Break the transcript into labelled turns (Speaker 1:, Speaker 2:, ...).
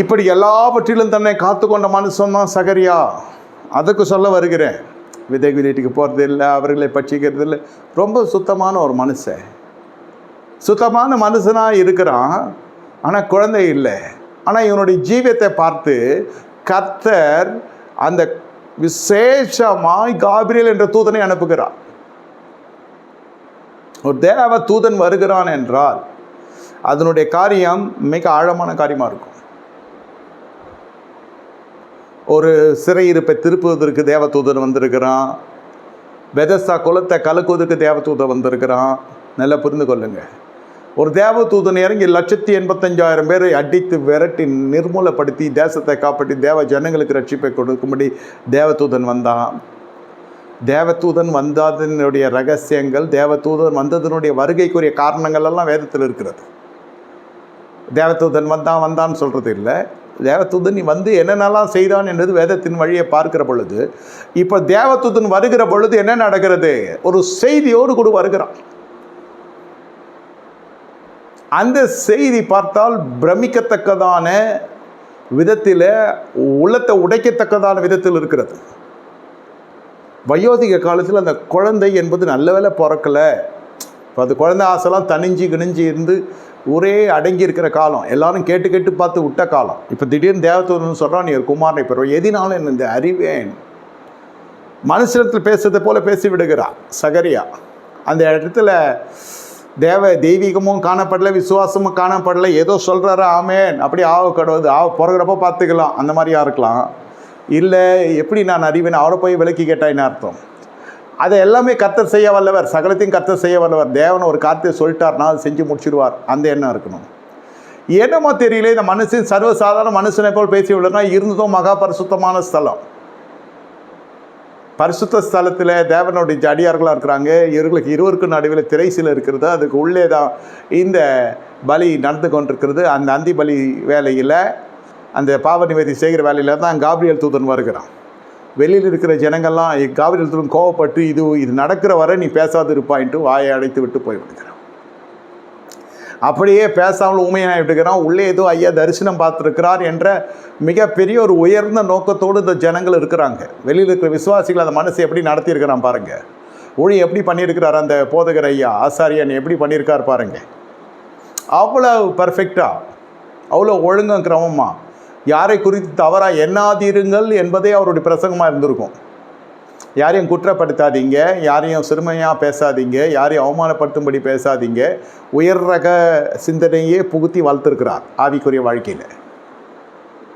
Speaker 1: இப்படி எல்லாவற்றிலும் தன்னை காத்துக்கொண்ட மனுஷன் தான் சகரியா. அதுக்கு சொல்ல வருகிறேன். விதை வீட்டுக்கு போகிறது இல்லை அவர்களை பட்சிக்கிறது இல்லை ரொம்ப சுத்தமான ஒரு மனுஷன். சுத்தமான மனுஷனாக இருக்கிறான் ஆனால் குழந்தை இல்லை. ஆனால் இவனுடைய ஜீவியத்தை பார்த்து கர்த்தர் அந்த விசேஷமாய் காபிரியல் என்ற தூதனை அனுப்புகிறார். ஒரு தேவ தூதன் வருகிறான் என்றால் அதனுடைய காரியம் மிக ஆழமான காரியமாக இருக்கும். ஒரு சிறையிருப்பை திருப்புவதற்கு தேவதூதன் வந்திருக்கிறான். பெதஸ்தா குலத்தை கலக்குவதற்கு தேவதூதன் வந்திருக்கிறான். நல்லா புரிந்து கொள்ளுங்க. ஒரு தேவதூதன் இறங்கி லட்சத்தி எண்பத்தஞ்சாயிரம் பேரை அடித்து விரட்டி நிர்மூலப்படுத்தி தேசத்தை காப்பாற்றி தேவ ஜனங்களுக்கு ரட்சிப்பை கொடுக்கும்படி தேவதூதன் வந்தான். தேவதூதன் வந்ததனுடைய ரகசியங்கள் தேவதூதன் வந்ததனுடைய வருகைக்குரிய காரணங்கள் எல்லாம் வேதத்தில் இருக்கிறது. தேவதூதன் வந்தான் வந்தான்னு சொல்கிறது இல்லை. தேவதூதன் நீ வந்து என்னென்னலாம் செய்தான் என்பது வேதத்தின் வழியை பார்க்கிற பொழுது இப்போ தேவதூதன் வருகிற பொழுது என்ன நடக்கிறது? ஒரு செய்தியோடு கூட வருகிறான். அந்த செய்தி பார்த்தால் பிரமிக்கத்தக்கதான விதத்தில் உள்ளத்தை உடைக்கத்தக்கதான விதத்தில் இருக்கிறது. வயோதிக காலத்தில் அந்த குழந்தை என்பது நல்ல வேலை பிறக்கலை. இப்போ அது குழந்தை ஆசைலாம் தனிஞ்சு கிணிஞ்சு இருந்து ஒரே அடங்கி இருக்கிற காலம். எல்லாரும் கேட்டு கேட்டு பார்த்து விட்ட காலம். இப்போ திடீர்னு தேவதூதன் சொல்கிறான் நீ ஒரு குமாரனை பெறுவோம் எதினாலும் என்ன இந்த அறிவேன். மனுஷனத்தில் பேசுறதை போல பேசி விடுகிறான் சகரியா. அந்த இடத்துல தேவ தெய்வீகமும் காணப்படலை விசுவாசமும் காணப்படலை. ஏதோ சொல்கிறாரு ஆமேன். அப்படி ஆவ கடவுது ஆவ பிறகுறப்ப பார்த்துக்கலாம். அந்த மாதிரியா இருக்கலாம் இல்லை எப்படி நான் அறிவேன்? அவரை போய் விலக்கி கேட்டாயின்னு அர்த்தம்? அதை எல்லாமே கர்த்தர் செய்ய வல்லவர். சகலத்தையும் கர்த்தர் செய்ய வல்லவர். தேவன் ஒரு காத்தியை சொல்லிட்டார்னா அதை செஞ்சு முடிச்சிடுவார். அந்த எண்ணம் இருக்கணும். என்னமோ தெரியல இந்த மனுஷன் சர்வசாதாரண மனுஷனை போல் பேசி விடுறா இருந்ததும் மகா பரிசுத்தமான ஸ்தலம். பரிசுத்த ஸ்தலத்தில் தேவனுடைய ஜடியார்களாக இருக்கிறாங்க. இவர்களுக்கு இருவருக்கு நடுவில் திரைசில இருக்கிறது. அதுக்கு உள்ளே தான் இந்த பலி நடந்து கொண்டிருக்கிறது. அந்த அந்தி பலி வேலையில் அந்த பாவ நிவர்த்தி செய்கிற வேலையில் தான் காபிரியல் தூதன் வருகிறான். வெளியில் இருக்கிற ஜனங்கள்லாம் காவிரி தூதன் கோவப்பட்டு இது இது நடக்கிற வரை நீ பேசாது இருப்பாயின்ட்டு வாயை அடைத்து விட்டு போய்விடுகிறான். அப்படியே பேசாமல் ஊமையாகிட்டுக்கிறான் உள்ளே ஏதோ ஐயா தரிசனம் பார்த்துருக்கிறார் என்ற மிகப்பெரிய ஒரு உயர்ந்த நோக்கத்தோடு இந்த ஜனங்கள் இருக்கிறாங்க. வெளியில் இருக்கிற விசுவாசிகள் அந்த மனசை எப்படி நடத்தியிருக்கிறான் பாருங்கள் ஒளி எப்படி பண்ணியிருக்கிறார் அந்த போதகர் ஐயா ஆசாரியன் எப்படி பண்ணியிருக்கார் பாருங்கள் அவ்வளோ பர்ஃபெக்டாக அவ்வளோ ஒழுங்கும் கிரமமாக யாரை குறித்து தவறாக எண்ணாதீருங்கள் என்பதே அவருடைய பிரசங்கமாக இருந்திருக்கும். யாரையும் குற்றப்படுத்தாதீங்க யாரையும் சிறுமையாக பேசாதீங்க யாரையும் அவமானப்படுத்தும்படி பேசாதீங்க. உயர் ரக சிந்தனையே புகுத்தி வளர்த்துருக்கிறார் ஆவிக்குரிய வாழ்க்கையில்.